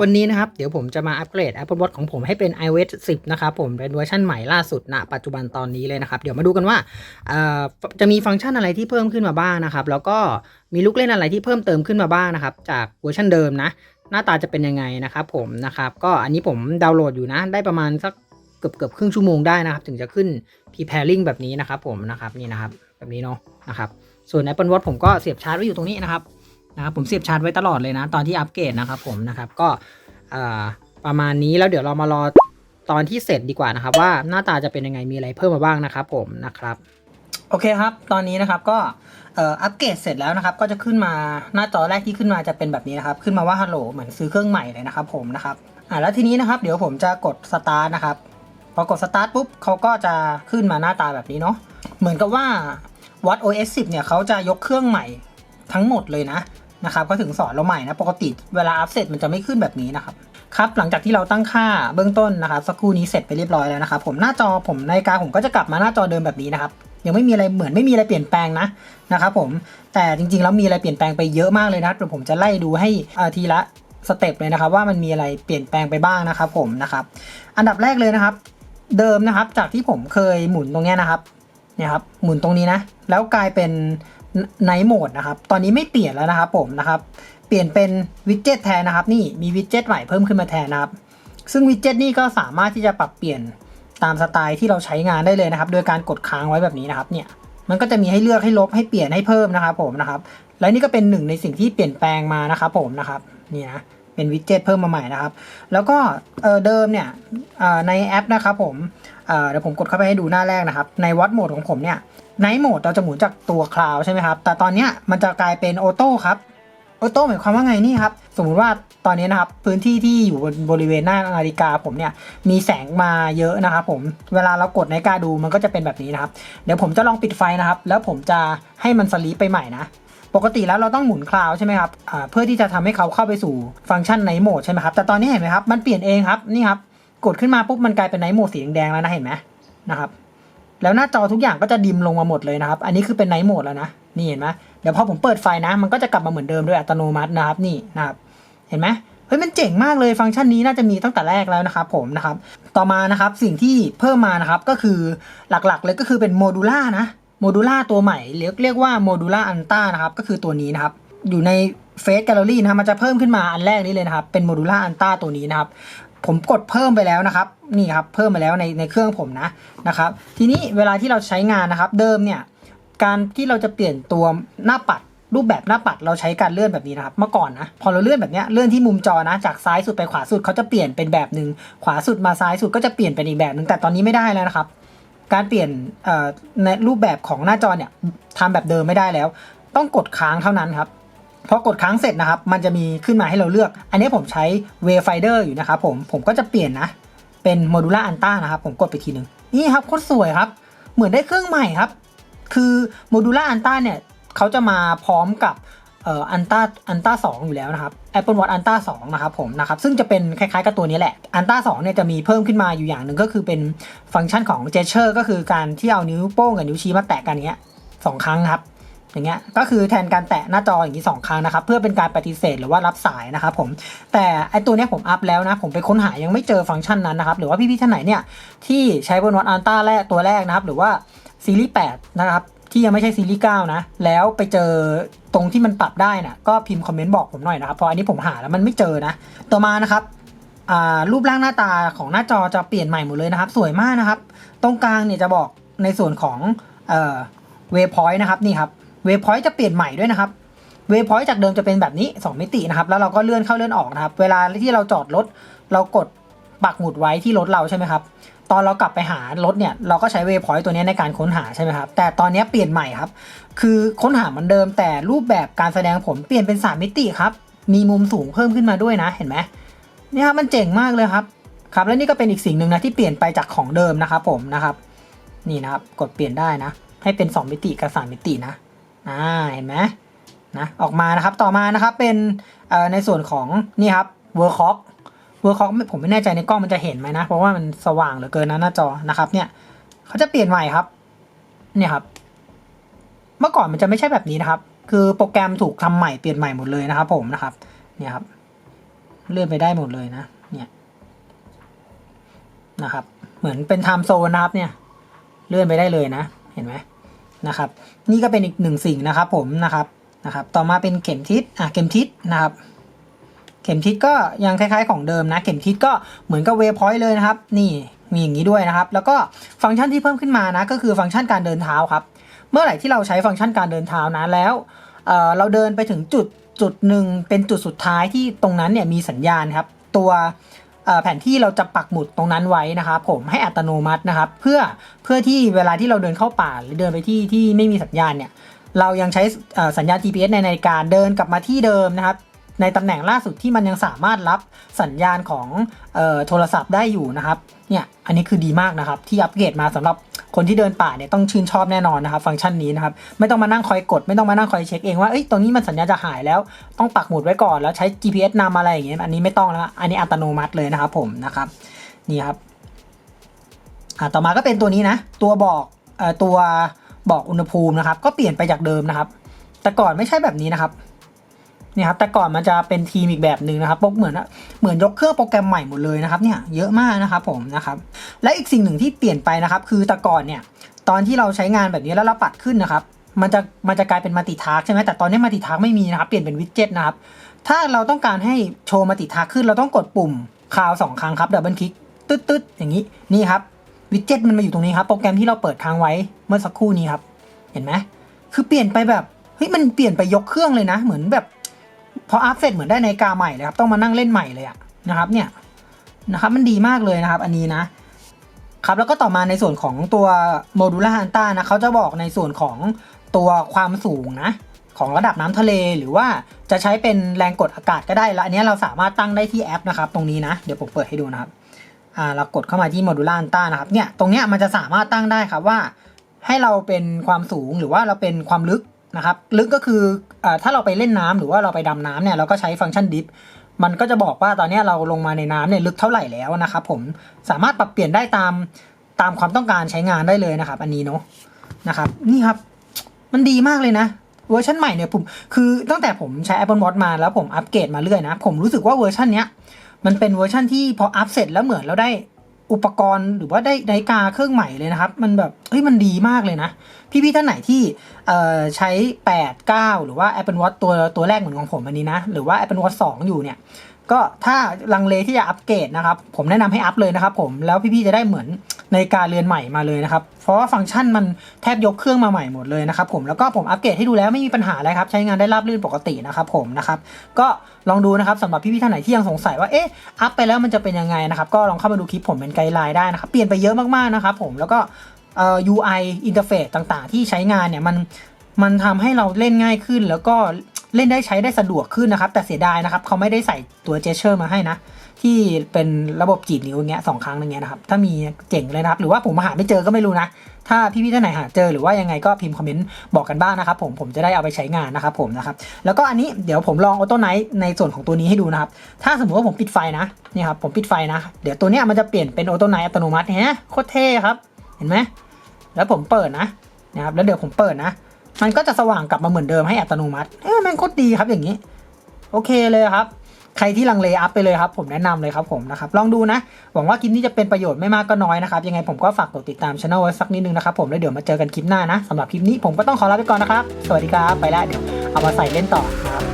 วันนี้นะครับ เดี๋ยวผมจะมาอัปเกรด Apple Watch ของผมให้เป็น iOS 10 นะครับผมเป็นเวอร์ชันใหม่ล่าสุดณปัจจุบันตอนนี้เลยนะครับ เดี๋ยวมาดูกันว่าจะมีฟังก์ชันอะไรที่เพิ่มขึ้นมาบ้างนะครับ แล้วก็มีลูกเล่นอะไรที่เพิ่มเติมขึ้นมาบ้างนะครับ จากเวอร์ชันเดิมนะ หน้าตาจะเป็นยังไงนะครับผมนะครับ ก็อันนี้ผมดาวน์โหลดอยู่นะ ได้ประมาณสักเกือบเกือบครึ่งชั่วโมงได้นะครับ ถึงจะขึ้น preparing แบบนี้นะครับผมนะครับนี่นะครับ แบบนี้เนาะนะครับส่วน Apple Watch ผมก็เสียบชาร์จไว้อยู่ตรงนี้นะครับ นะครับผมเสียบชาร์จไว้ตลอดเลยนะ ตอนที่อัปเกรดนะครับผมนะครับก็ประมาณนี้แล้วเดี๋ยวเรามารอตอนที่เสร็จดีกว่านะครับ ว่าหน้าตาจะเป็นยังไงมีอะไรเพิ่มมาบ้างนะครับ ผมนะครับโอเคครับ ตอนนี้นะครับก็อัปเกรดเสร็จแล้วนะครับ ก็จะขึ้นมาหน้าจอแรกที่ขึ้นมาจะเป็นแบบนี้นะครับ ขึ้นมาว่าฮัลโหลเหมือนซื้อเครื่องใหม่เลยนะครับ ผมนะครับอ่าแล้วทีนี้นะครับ เดี๋ยวผมจะกดสตาร์ทนะครับพอกดสตาร์ทปุ๊บเขาก็จะขึ้นมาหน้าตาแบบนี้เนาะเหมือนกับว่า Watch OS 10 เนี่ยเขาจะยกเครื่องใหม่ ทั้งหมดเลยนะนะครับก็ถึงสอนเราใหม่นะ ปกติเวลาอัพเสร็จมันจะไม่ขึ้นแบบนี้นะครับครับหลังจากที่เราตั้งค่าเบื้องต้นนะครับสักครู่นี้เสร็จไปเรียบร้อยแล้วนะครับผมหน้าจอผมนาฬิกาผมก็จะกลับมาหน้าจอเดิมแบบนี้นะครับยังไม่มีอะไรเหมือนไม่มีอะไรเปลี่ยนแปลงนะนะครับผมแต่จริงๆแล้วมีอะไรเปลี่ยนแปลงไปเยอะมากเลยนะเดี๋ยวผมจะไล่ดูให้อ่าทีละสเต็ปเลยนะครับว่ามันมีอะไรเปลี่ยนแปลงไปบ้างนะครับผมนะครับอันดับแรกเลยนะครับ เดิมนะครับจากที่ผมเคยหมุนตรงนี้นะครับเนี่ยครับหมุนตรงนี้นะแล้วกลายเป็น ไนท์โหมดนะครับ ตอนนี้ไม่เปลี่ยนแล้วนะครับผมนะครับ เปลี่ยนเป็นวิดเจ็ตแทนนะครับ นี่มีวิดเจ็ตใหม่เพิ่มขึ้นมาแทนนะครับ ซึ่งวิดเจ็ตนี่ก็สามารถที่จะปรับเปลี่ยนตามสไตล์ที่เราใช้งานได้เลยนะครับ โดยการกดค้างไว้แบบนี้นะครับ เนี่ย มันก็จะมีให้เลือกให้ลบให้เปลี่ยนให้เพิ่มนะครับผมนะครับ และนี่ก็เป็นหนึ่งในสิ่งที่เปลี่ยนแปลงมานะครับผมนะครับนี่นะเป็นวิดเจ็ตเพิ่มมาใหม่นะครับ แล้วก็เเดิมเนี่ยในแอปนะครับผมเเดี๋ยวผมกดเข้าไปให้ดูหน้าแรกนะครับ ในวัดโหมดของผมเนี่ย ในโหมดเราจะหมุนจากตัวคลาวใช่ไหมครับ แต่ตอนนี้มันจะกลายเป็นออโต้ครับออโต้หมายความว่าไงนี่ครับ สมมุติว่าตอนนี้นะครับพื้นที่ที่อยู่บนบริเวณหน้านาฬิกาผมเนี่ยมีแสงมาเยอะนะครับผมเวลาเรากดนาฬิกาดูมันก็จะเป็นแบบนี้นะครับ เดี๋ยวผมจะลองปิดไฟนะครับ แล้วผมจะให้มันสลีปไปใหม่นะปกติแล้วเราต้องหมุนคลาวใช่ไหมครับเพื่อที่จะทำให้เขาเข้าไปสู่ฟังก์ชันไนท์โหมดใช่ไหมครับแต่ตอนนี้เห็นไหมครับมันเปลี่ยนเองครับนี่ครับกดขึ้นมาปุ๊บมันกลายเป็นไนท์โหมดสีแดงแล้วนะเห็นไหมนะครับ แล้วหน้าจอทุกอย่างก็จะดิมลงมาหมดเลยนะครับ อันนี้คือเป็นไนท์โหมดแล้วนะ นี่เห็นไหมเดี๋ยวพอผมเปิดไฟนะ มันก็จะกลับมาเหมือนเดิมด้วยอัตโนมัตินะครับ นี่นะครับ เห็นไหมเฮ้ยมันเจ๋งมากเลยฟังก์ชันนี้น่าจะมีตั้งแต่แรกแล้วนะครับผมนะครับ ต่อมานะครับสิ่งที่เพิ่มมานะครับก็คือหลักๆเลยก็คือเป็นโมดูล่านะโมดูล่าตัวใหม่เรียกเรียกว่าโมดูล่าอันต้านะครับก็คือตัวนี้นะครับ อยู่ในเฟสแกลเลอรี่นะครับมันจะเพิ่มขึ้นมาอันแรกนี้เลยนะครับ เป็นโมดูล่าอันต้าตัวนี้นะครับ ผมกดเพิ่มไปแล้วนะครับ นี่ครับเพิ่มไปแล้วในในเครื่องผมนะนะครับ ทีนี้เวลาที่เราใช้งานนะครับ เดิมเนี่ยการที่เราจะเปลี่ยนตัวหน้าปัดรูปแบบหน้าปัดเราใช้การเลื่อนแบบนี้นะครับ เมื่อก่อนนะพอเราเลื่อนแบบเนี้ยเลื่อนที่มุมจอนะ จากซ้ายสุดไปขวาสุดเขาจะเปลี่ยนเป็นแบบหนึ่งขวาสุดมาซ้ายสุดก็จะเปลี่ยนเป็นอีกแบบหนึ่งแต่ตอนนี้ไม่ได้แล้วนะครับ การเปลี่ยนในรูปแบบของหน้าจอเนี่ยทำแบบเดิมไม่ได้แล้ว ต้องกดค้างเท่านั้นครับ พอกดค้างเสร็จนะครับ มันจะมีขึ้นมาให้เราเลือก อันนี้ผมใช้ Wayfinder อยู่นะครับผม ผมก็จะเปลี่ยนนะ เป็น Modula Anta นะครับ ผมกดไปทีหนึ่งนี่ครับโคตรสวยครับ เหมือนได้เครื่องใหม่ครับ คือ Modula Anta เนี่ยเขาจะมาพร้อมกับเอ่ออันต้าอันต้าสอยู่แล้วนะครับ Apple Watch อันต้าสนะครับผมนะครับ ซึ่งจะเป็นคล้ายๆกับตัวนี้แหละอันต้าสเนี่ยจะมีเพิ่มขึ้นมาอยู่อย่างหนึ่งก็คือเป็นฟังก์ชันของ gesture ก็คือการที่เอานิ้วโป้งกับนิ้วชี้มาแตะกันเงี้ยสองครั้งครับ อย่างเงี้ยก็คือแทนการแตะหน้าจออย่างนี้สองครั้งนะครับเพื่อเป็นการปฏิเสธหรือว่ารับสายนะครับผมแต่ไอตัวนี้ผมอัพแล้วนะผมไปค้นหายังไม่เจอฟังก์ชันนั้นนะครับหรือว่าพี่ๆท่านไหนเนี่ยที่ใช้บนวัดอันต้าแรกตัวแรกนะครับหรือว่าซีรีส์8นะครับที่ยังไม่ใช่ซีรีส์9นะแล้วไปเจอตรงที่มันปรับได้นะก็พิมพ์คอมเมนต์บอกผมหน่อยนะครับเพราะอันนี้ผมหาแล้วมันไม่เจอนะต่อมานะครับรูปร่างหน้าตาของหน้าจอจะเปลี่ยนใหม่หมดเลยนะครับ สวยมากนะครับ ตรงกลางเนี่ยจะบอกในส่วนของเอ่อเวพอยต์นะครับนี่ครับ เวพอยต์จะเปลี่ยนใหม่ด้วยนะครับเวพอยต์จากเดิมจะเป็นแบบนี้ 2 มิตินะครับ แล้วเราก็เลื่อนเข้าเลื่อนออกนะครับ เวลาที่เราจอดรถเรากดปักหมุดไว้ที่รถเราใช่ไหมครับตอนเรากลับไปหารถเนี่ยเราก็ใช้เวพอยต์ตัวนี้ในการค้นหาใช่ไหมครับแต่ตอนนี้เปลี่ยนใหม่ครับ คือค้นหาเหมือนเดิม แต่รูปแบบการแสดงผลเปลี่ยนเป็น 3 มิติครับมีมุมสูงเพิ่มขึ้นมาด้วยนะเห็นไหมนี่ครับมันเจ๋งมากเลยครับครับ แล้วนี่ก็เป็นอีกสิ่งหนึ่งนะที่เปลี่ยนไปจากของเดิมนะครับผมนะครับ นี่นะครับกดเปลี่ยนได้นะ ให้เป็น 2 มิติกับ 3 มิตินะ อ่าเห็นไหมนะออกมานะครับต่อมานะครับเป็นในส่วนของนี่ครับเวอร์คอกเวอร์คอกผมไม่แน่ใจในกล้องมันจะเห็นไหมนะ เพราะว่ามันสว่างเหลือเกินนะหน้าจอนะครับ เนี่ยเขาจะเปลี่ยนใหม่ครับ เนี่ยครับ เมื่อก่อนมันจะไม่ใช่แบบนี้นะครับ คือโปรแกรมถูกทำใหม่เปลี่ยนใหม่หมดเลยนะครับ ผมนะครับ เนี่ยครับ เลื่อนไปได้หมดเลยนะ เนี่ยนะครับ เหมือนเป็นไทม์โซนนะครับ เนี่ย เลื่อนไปได้เลยนะ เห็นไหม นะครับ นี่ก็เป็นอีกหนึ่งสิ่งนะครับผมนะครับนะครับ ต่อมาเป็นเข็มทิศอะเข็มทิศนะครับ เข็มทิศก็ยังคล้ายๆของเดิมนะ เข็มทิศก็เหมือนกับเวพอยต์เลยนะครับ นี่มีอย่างนี้ด้วยนะครับ แล้วก็ฟังก์ชันที่เพิ่มขึ้นมานะ ก็คือฟังก์ชันการเดินเท้าครับ เมื่อไหร่ที่เราใช้ฟังก์ชันการเดินเท้านะแล้วเเราเดินไปถึงจุดจุดหนึ่งเป็นจุดสุดท้ายที่ตรงนั้นเนี่ยมีสัญญาณครับ ตัว แผนที่เราจะปักหมุดตรงนั้นไว้นะครับผมให้อัตโนมัตินะครับ เพื่อเพื่อที่เวลาที่เราเดินเข้าป่าหรือเดินไปที่ที่ไม่มีสัญญาณเนี่ยเรายังใช้สัญญาณ GPS ในนาฬิกาเดินกลับมาที่เดิมนะครับ ในตำแหน่งล่าสุดที่มันยังสามารถรับสัญญาณของออโทรศัพท์ได้อยู่นะครับเนี่ยอันนี้คือดีมากนะครับ ที่อัปเกรดมาสำหรับคนที่เดินป่าเนี่ยต้องชื่นชอบแน่นอนนะครับ ฟังก์ชันนี้นะครับ ไม่ต้องมานั่งคอยกด ไม่ต้องมานั่งคอยเช็คเองว่าเอ้ยตรงนี้มันสัญญาจะหายแล้วต้องปักหมุดไว้ก่อนแล้วใช้ GPS นำอะไรอย่างเงี้ยอันนี้ไม่ต้องแล้วอันนี้อัตโนมัติเลยนะครับผมนะครับนี่ครับอ่าต่อมาก็เป็นตัวนี้นะ ตัวบอกเอ่อตัวบอกอุณหภูมินะครับ ก็เปลี่ยนไปจากเดิมนะครับ แต่ก่อนไม่ใช่แบบนี้นะครับ เนี่ยครับแต่ก่อนมันจะเป็นทีมอีกแบบหนึ่งนะครับปกเหมือนเหมือนยกเครื่องโปรแกรมใหม่หมดเลยนะครับเนี่ยเยอะมากนะครับผมนะครับและอีกสิ่งหนึ่งที่เปลี่ยนไปนะครับคือแต่ก่อนเนี่ยตอนที่เราใช้งานแบบนี้แล้วเราปัดขึ้นนะครับมันจะมันจะกลายเป็นมัลติทาร์กใช่ไหมแต่ตอนนี้มัลติทาร์กไม่มีนะครับเปลี่ยนเป็นวิดเจ็ตนะครับถ้าเราต้องการให้โชว์มัลติทาร์กขึ้นเราต้องกดปุ่มคาวสองครั้งครับดับเบิลคลิกตึ๊ดตึ๊ดอย่างนี้นี่ครับวิดเจ็ตมันมาอยู่ตรงนี้ครับโปรแกรมที่เราเปิดค้างไว้เมื่อสักครู่นี้ครับเห็นไหมคือเปลี่ยนไปแบบเฮ้ยมันเปลี่ยนไปยกเครื่องเลยนะ เหมือนแบบ พออัพเสร็จเหมือนได้นาฬิกาใหม่เลยครับ ต้องมานั่งเล่นใหม่เลยอะนะครับเนี่ยนะครับมันดีมากเลยนะครับอันนี้นะครับแล้วก็ต่อมาในส่วนของตัวโมดูล่าฮันต้านะเขาจะบอกในส่วนของตัวความสูงนะของระดับน้ำทะเลหรือว่าจะใช้เป็นแรงกดอากาศก็ได้แล้วอันนี้เราสามารถตั้งได้ที่แอปนะครับ ตรงนี้นะเดี๋ยวผมเปิดให้ดูนะครับอ่าเรากดเข้ามาที่โมดูล่าฮันต้านะครับเนี่ยตรงเนี้ยมันจะสามารถตั้งได้ครับว่า ให้เราเป็นความสูงหรือว่าเราเป็นความลึก นะครับ ลึกก็คืออถ้าเราไปเล่นน้ำหรือว่าเราไปดำน้ำเนี่ยเราก็ใช้ฟังก์ชันดิฟมันก็จะบอกว่าตอนนี้เราลงมาในน้ำเนี่ยลึกเท่าไหร่แล้วนะครับผมสามารถปรับเปลี่ยนได้ตามตามความต้องการใช้งานได้เลยนะครับ อันนี้เนาะนะครับ นี่ครับ มันดีมากเลยนะเวอร์ชันใหม่เนี่ยผมคือตั้งแต่ผมใช้ Apple Watch มาแล้วผมอัปเกรดมาเรื่อยนะ ผมรู้สึกว่าเวอร์ชันเนี้ยมันเป็นเวอร์ชันที่พออัปเสร็จแล้วเหมือนเราได้ อุปกรณ์หรือว่าได้ไดกาเครื่องใหม่เลยนะครับ มันแบบเฮ้ยมันดีมากเลยนะ พี่ๆท่านไหนที่เอ่อใช้ 8 9 หรือว่า Apple Watch ตัวตัวแรกเหมือนของผมอันนี้นะ หรือว่า Apple Watch 2 อยู่เนี่ย ก็ถ้าลังเลที่จะอัปเกรดนะครับ ผมแนะนำให้อัปเลยนะครับผมแล้วพี่ๆจะได้เหมือน ในการเรือนใหม่มาเลยนะครับ เพราะว่าฟังก์ชันมันแทบยกเครื่องมาใหม่หมดเลยนะครับผมแล้วก็ผมอัปเกรดให้ดูแล้วไม่มีปัญหาอะไรครับ ใช้งานได้ราบรื่นปกตินะครับผมนะครับก็ลองดูนะครับสำหรับพี่ๆท่านไหนที่ยังสงสัยว่าเอ๊ะอัพไปแล้วมันจะเป็นยังไงนะครับก็ลองเข้ามาดูคลิปผมเป็นไกด์ไลน์ได้นะครับเปลี่ยนไปเยอะมากๆนะครับผมแล้วก็เอ่อ UI interface ต่างๆ ที่ใช้งานเนี่ยมันมันทำให้เราเล่นง่ายขึ้น แล้วก็ เล่นได้ใช้ได้สะดวกขึ้นนะครับ แต่เสียดายนะครับเขาไม่ได้ใส่ตัวเจสเชอร์มาให้นะ ที่เป็นระบบจีบนิ้วอย่างเงี้ยสองครั้งอย่างเงี้ยนะครับ ถ้ามีเจ๋งเลยนะครับ หรือว่าผมหาไม่เจอก็ไม่รู้นะ ถ้าพี่ๆท่านไหนหาเจอหรือว่ายังไงก็พิมพ์คอมเมนต์บอกกันบ้างนะครับผมผมจะได้เอาไปใช้งานนะครับผมนะครับ แล้วก็อันนี้เดี๋ยวผมลองออโต้ไนท์ในส่วนของตัวนี้ให้ดูนะครับ ถ้าสมมติว่าผมปิดไฟนะนี่ครับผมปิดไฟนะ เดี๋ยวตัวเนี้ยมันจะเปลี่ยนเป็นออโต้ไนท์อัตโนมัติเห็นไหมโคตรเท่ครับ เห็นไหมแล้วผมเปิดนะนะครับแล้วเดี๋ยวผมเปิดนะ มันก็จะสว่างกลับมาเหมือนเดิมให้อัตโนมัติ เออแม่งโคตรดีครับอย่างนี้ โอเคเลยครับ ใครที่ลังเลอัพไปเลยครับ ผมแนะนำเลยครับผมนะครับ ลองดูนะ หวังว่าคลิปนี้จะเป็นประโยชน์ไม่มากก็น้อยนะครับ ยังไงผมก็ฝากกดติดตามช่องไว้สักนิดนึงนะครับผม แล้วเดี๋ยวมาเจอกันคลิปหน้านะสำหรับคลิปนี้ผมก็ต้องขอลาไปก่อนนะครับ สวัสดีครับ ไปแล้วเดี๋ยวเอามาใส่เล่นต่อครับ